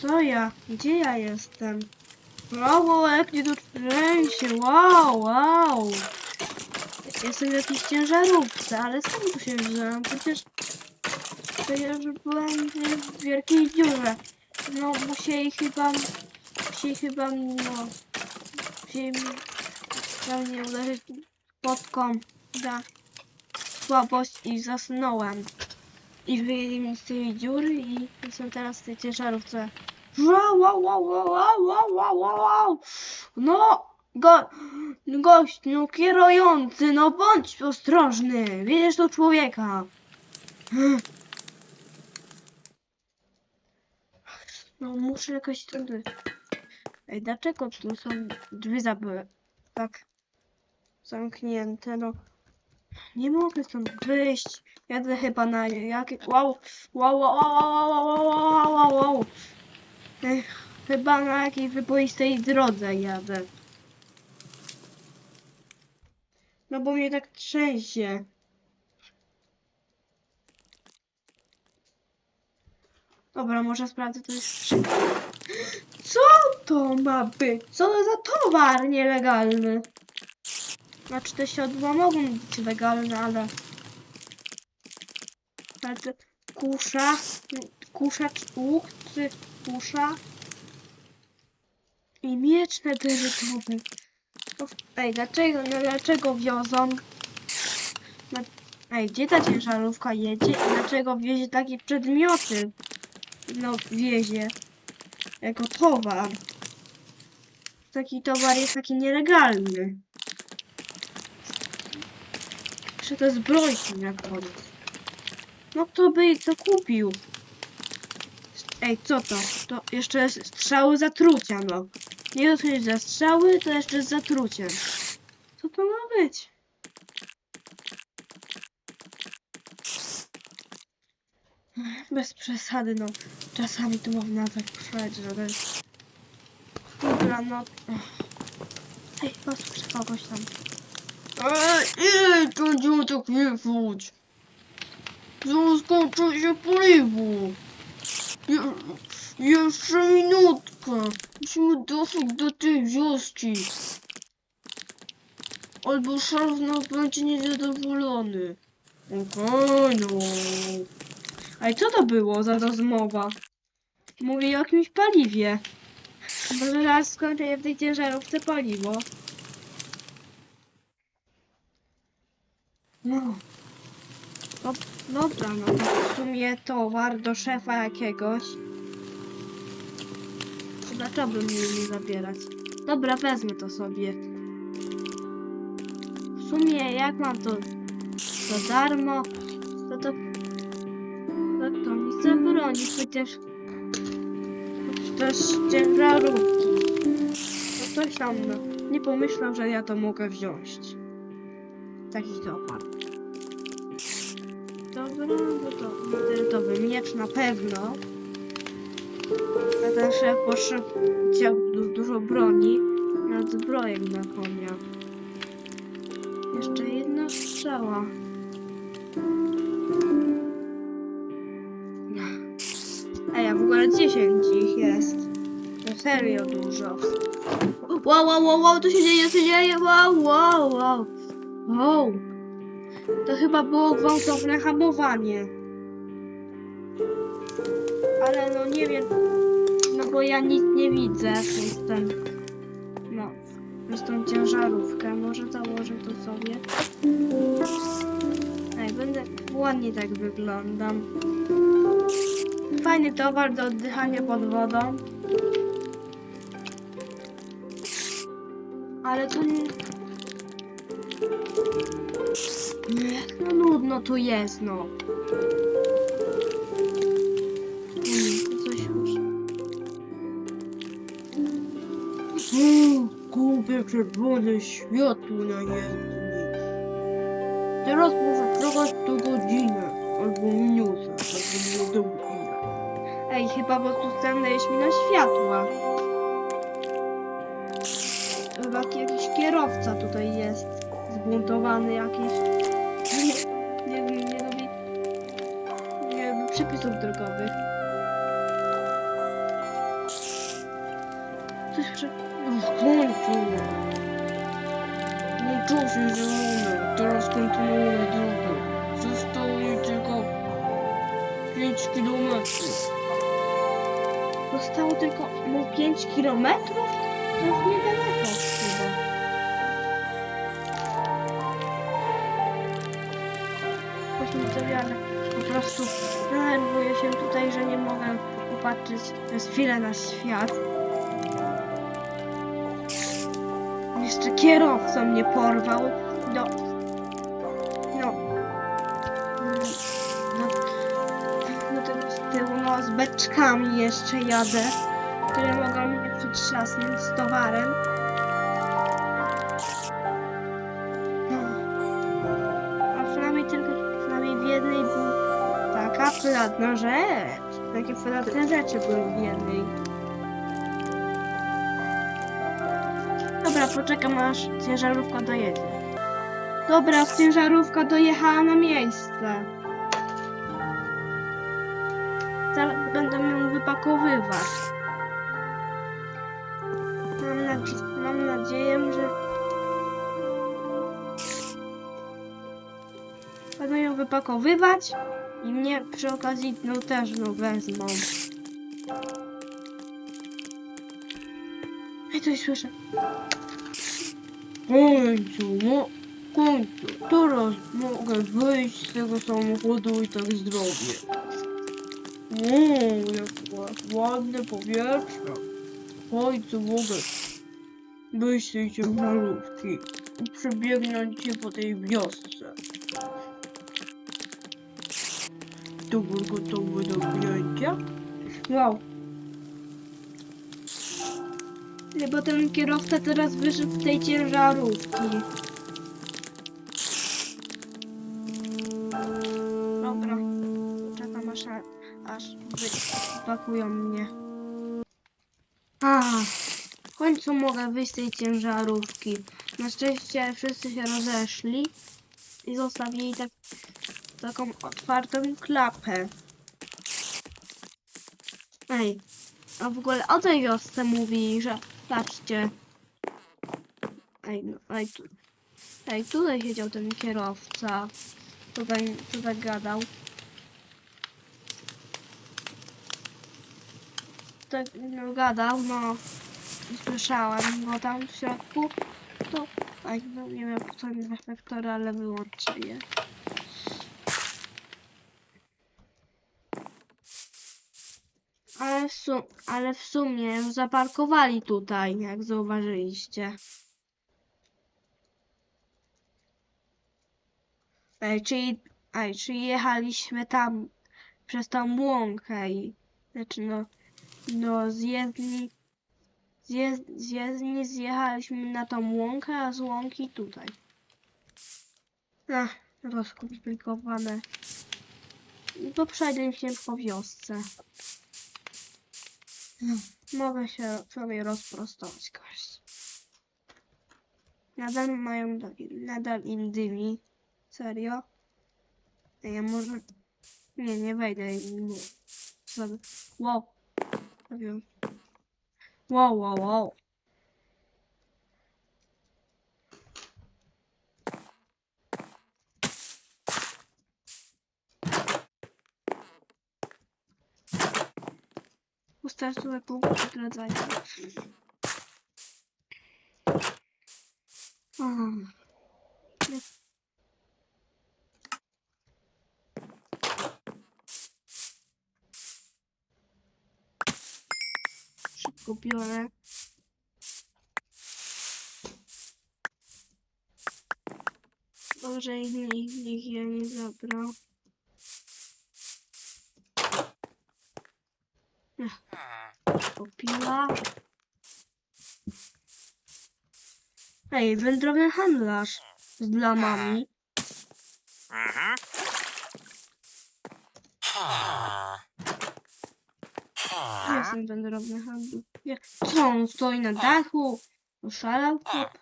Co ja? Gdzie ja jestem? Wow, wow, jak nie dotrzęsie, wow, wow. Jestem w jakiejś ciężarówce, ale skąd tu się wziąłem? Przecież... Przecież byłem w wielkiej dziurze. No, musieli chyba... Musieli chyba, no... Musieli we mnie uderzyć podką za słabość i zasnąłem. I wyjęli mnie z tej dziury i jestem teraz w tej ciężarówce. Wow, wow, wow, wow, wow, wow, wow. No, go, gościu kierujący, no bądź ostrożny. Widzisz to człowieka. No, muszę jakoś tędy. Ej, dlaczego tu są drzwi zabyły? Tak. Zamknięte, no. Nie mogę stąd wyjść. Jadę chyba na jakie. Wow, wow, wow, wow, wow, wow, wow, wow, wow. Chyba na jakiej wyboistej drodze jadę. No bo mnie tak trzęsie. Dobra, może sprawdzę to jest. Co to ma być? Co to za towar nielegalny? Znaczy te siodła mogą być legalne, ale... Ale kusza... Kuszacz łuk, czy kusza... I miecz nederytowy. No, Ej, dlaczego, no dlaczego wiozą? Na, ej, gdzie ta ciężarówka jedzie i dlaczego wiezie takie przedmioty? No, wiezie. Jako towar. Taki towar jest taki nielegalny. Jeszcze to zbrojki na koniec. No kto by to kupił? Ej, co to? To jeszcze jest strzały zatrucia, no. Nie że za strzały, to jeszcze z zatruciem. Co to ma być? Bez przesady, no. Czasami to można tak przejść, żeby... Dobra, no... Ej, chyba słyszę kogoś tam. Ej, ej, to tak nie wróć. Zaskoczę się paliwo. Je, jeszcze minutkę. Musimy dotrzeć do tej wioski. Albo nas będzie niezadowolony. Okej, no. Ale co to było za rozmowa? Mówię o jakimś paliwie. Może zaraz skończę je w tej ciężarówce paliwo. No. No, dobra, no to w sumie towar do szefa jakiegoś. Dlaczego by mnie nie zabierać? Dobra, wezmę to sobie. W sumie jak mam to za darmo, to to... To to mi chcę bronić, chociaż... Też ciężarówki. To coś tam, no. Nie pomyślał, że ja to mogę wziąć. Taki towar. Dobra, no to meteorytowy miecz na pewno. A ten szef poszedł, chciał du dużo broni nad zbrojem na konia. Jeszcze jedna strzała. Ej, a w ogóle 10 ich jest. To serio dużo. Wow, wow, wow, wow, to się dzieje, to się dzieje, wow, wow, wow. Wow. To chyba było gwałtowne hamowanie. Ale no nie wiem. No bo ja nic nie widzę przez ten. No. Przez tą ciężarówkę. Może założę to sobie. Ej, będę. Ładnie tak wyglądam. Fajny towar do oddychania pod wodą. Ale to Nie, no nudno tu jest, no. Kupię czerwone światło na jezdni. Teraz muszę czekać do godziny albo minuty, żeby nie do ile. Ej, chyba po prostu stanęłeś mi na światła. Chyba jakiś kierowca tutaj jest. Zbuntowany jakiś. Zostało tylko no 5 kilometrów? To już niedaleko chyba. Właśnie widzowie, ale po prostu denerwuję się tutaj, że nie mogę popatrzeć przez chwilę na świat. Jeszcze kierowca mnie porwał. No. Z beczkami jeszcze jadę, które mogą mnie przytrzasnąć z towarem. No. A przynajmniej tylko, przynajmniej w jednej był taka przydatna rzecz. Takie przydatne rzeczy były w jednej. Dobra, poczekam aż ciężarówka dojedzie. Dobra, ciężarówka dojechała na miejsce. Nadzie mam nadzieję, że będę ją wypakowywać i mnie przy okazji no też no wezmą. Ej, coś słyszę. W końcu, w końcu, teraz mogę wyjść z tego samochodu i tak zdrowie. Uuu, jak ła- ładne powietrze. W końcu mogę tej ciężarówki i przebiegnąć się po tej wiosce. To był gotowy do wzięcia? Wow. Nie, bo ten kierowca teraz wyszedł z tej ciężarówki. Dobra. Czekam aż, aż wypakują mnie. A, w końcu mogę wyjść z tej ciężarówki. Na szczęście wszyscy się rozeszli i zostawili tak, taką otwartą klapę. Ej, a w ogóle o tej wiosce mówi, że patrzcie. Ej, no, ej, tu, ej, tutaj siedział ten kierowca. Tutaj, tutaj gadał. Tak, no, gadał, no. Słyszałem go tam w środku. To, ej, no nie wiem, co mi reflektory, ale wyłączę je. Ale w, sum, ale w sumie już zaparkowali tutaj, jak zauważyliście. Ej, czyli, ej, czyli jechaliśmy tam przez tą łąkę i znaczy no, no z jezdni, z, zjechaliśmy na tą łąkę, a z łąki tutaj. Ach, rozkomplikowane. Przejdę się po wiosce. Mogę się sobie rozprostować kość. Nadal mają nadal im dymi. Serio? Ja może... Nie, nie wejdę. Wow. Nie wiem. Wow, wow, wow. Wystarczyły punkt nagradzania. Um. Biorę. Może ich nikt, nikt je nie zabrał. Popiła. Ej, wędrowny handlarz z lamami. Jest ten wędrowny handlarz chłopie. Co on stoi na dachu? Oszalał chłop.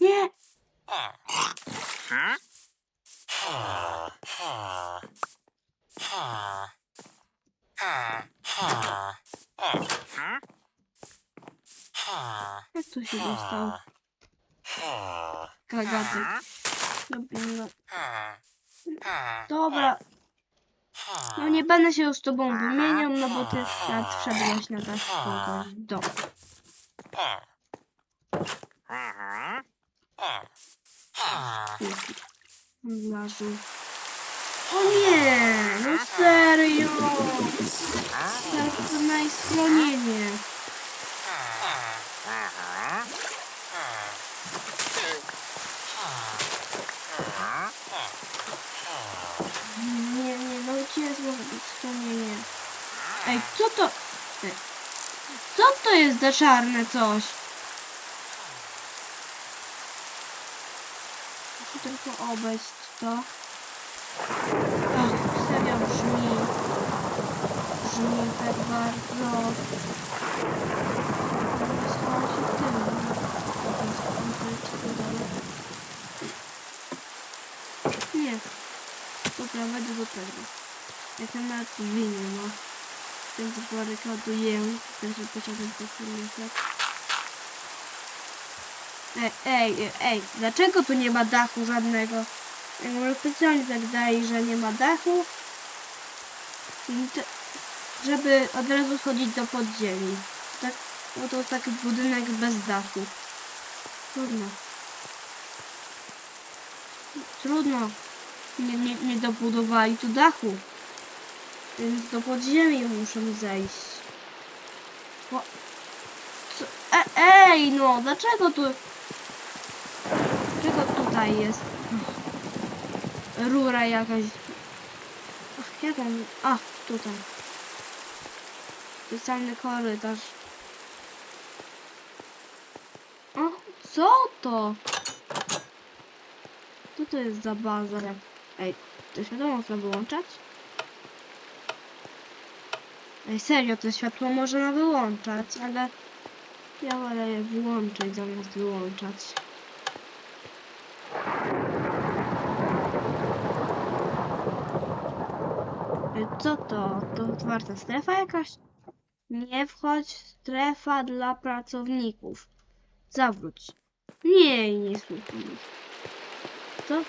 Nie! Jak tu się dostał? Kagaty. Dobra no. Nie będę się już z tobą wymieniał, no bo ty nawet wszedłeś na dach kogoś domu. Wlazł. O nie! No serio! Tak to na schronienie. Nie, nie, no gdzie jest może być schronienie? Ej, co to? Ej, Co za czarne coś? Muszę tylko obejść to. Ach, serio brzmi. Brzmi tak bardzo. Nie. Dobra, wejdę do tego. Ja tam nawet winy, no. Więc barykaduję. Też pociągnę to filmie, Ej, ej, ej, ej, dlaczego tu nie ma dachu żadnego? Jak może specjalnie tak daje, że nie ma dachu, żeby od razu schodzić do podziemi. Tak, no to taki budynek bez dachu. Trudno. Trudno. Nie, nie, nie dobudowali tu dachu. Więc do podziemi muszę zejść. O, co? E, ej, no, dlaczego tu... Dlaczego tutaj jest rura jakaś? Ach, jak on... A, tutaj. Specjalny korytarz. O, co to? Co to jest za baza? Ej, to światło można wyłączać? Ej, serio, to światło można wyłączać, ale ja wolę je wyłączyć zamiast wyłączać. Co to? To otwarta strefa jakaś? Nie wchodź, strefa dla pracowników. Zawróć. Nie, nie słuchaj. Co?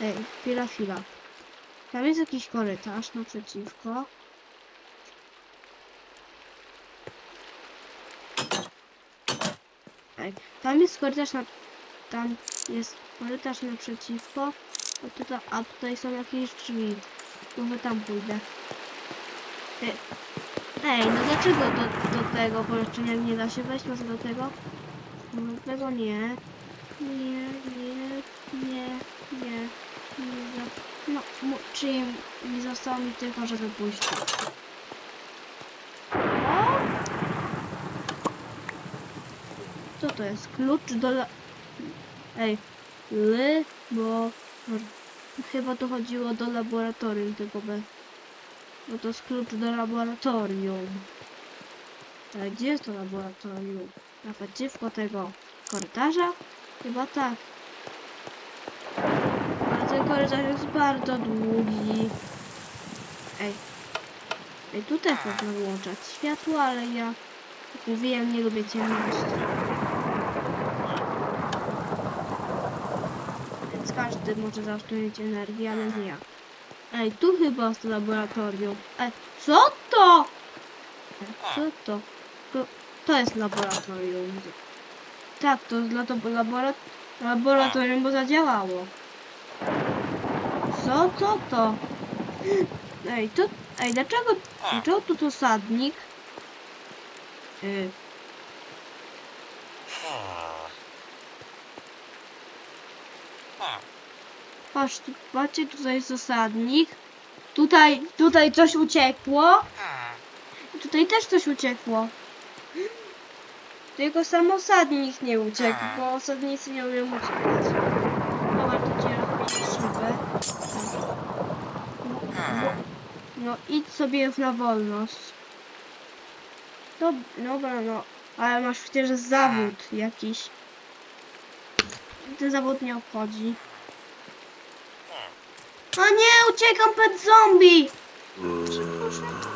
Ej, chwila, chwila. Tam jest jakiś korytarz naprzeciwko. Ej, tam jest korytarz na... Tam jest korytarz naprzeciwko. A tutaj, a tutaj są jakieś drzwi. Może tam pójdę. Ej, no dlaczego do, do tego pomieszczenia nie da się wejść? Może do tego? No do tego nie. Nie, nie, nie, nie, nie. No, czyli nie zostało mi tylko, żeby pójść. tu. O! Co to jest? Klucz do la... Ej, ly, bo... Chyba to chodziło do laboratorium tylko by... Bo to jest klucz do laboratorium. Ale gdzie jest to laboratorium? Naprzeciwko tego korytarza? Chyba tak. Ale ten korytarz jest bardzo długi. Ej. Ej, tutaj można włączać światło, ale ja... Jak mówiłem, nie lubię ciemności. Więc każdy może zaoszczędzić energię, ale nie ja. Ej, tu chyba jest laboratorium. Ej, co to? Ej, co to? To, to jest laboratorium. Tak, to jest dla to labora laboratorium, bo zadziałało. Co to to? Ej, to... Ej, dlaczego... Dlaczego tu to sadnik? Y, Patrz, patrzcie, tutaj jest osadnik. Tutaj, tutaj coś uciekło. Tutaj też coś uciekło. Tylko sam osadnik nie uciekł, bo osadnicy nie umieją uciekać. Dobra, to ci rozbiję szybę. No, no, idź sobie na wolność. Dob dobra, no. Ale masz przecież zawód jakiś. Ten zawód nie obchodzi. O nie, uciekam przed zombie! Szybko, szybko.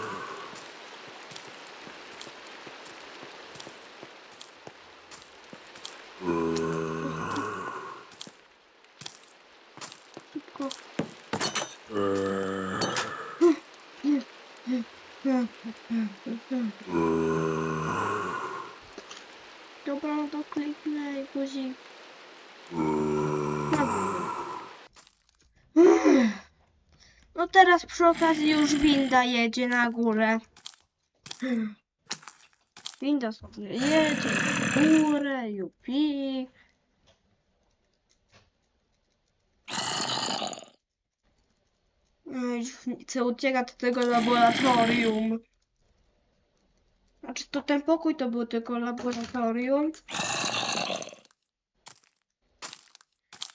Dobra, no to kliknę i guzik. Dobra. No teraz przy okazji już winda jedzie na górę. Winda sobie jedzie na górę, jupi. Ej, Chcę uciekać do tego laboratorium. Znaczy to ten pokój to był tylko laboratorium.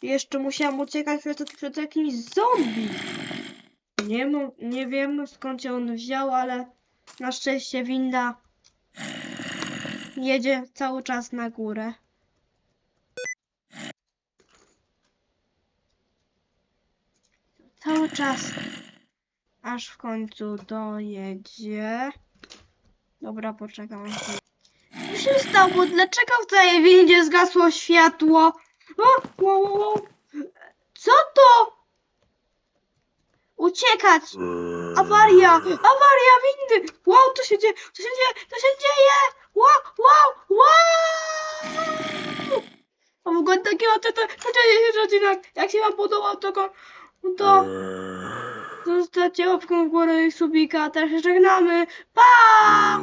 Jeszcze musiałam uciekać przed, przed jakimś zombie. Nie, nie wiem skąd się on wziął, ale na szczęście winda jedzie cały czas na górę. Cały czas. Aż w końcu dojedzie. Dobra, poczekam. Co się stało? Dlaczego w tej windzie zgasło światło? O, wow. Co to? Uciekać! Awaria! Awaria windy! Wow, co się dzieje? Co się dzieje? Co się dzieje? Wow, wow, wow! A w ogóle takiego to, to, to dzieje się odcinek. Jak się wam podobał, to, ko- to zostawcie łapkę w górę i subika. Teraz się żegnamy. Pa!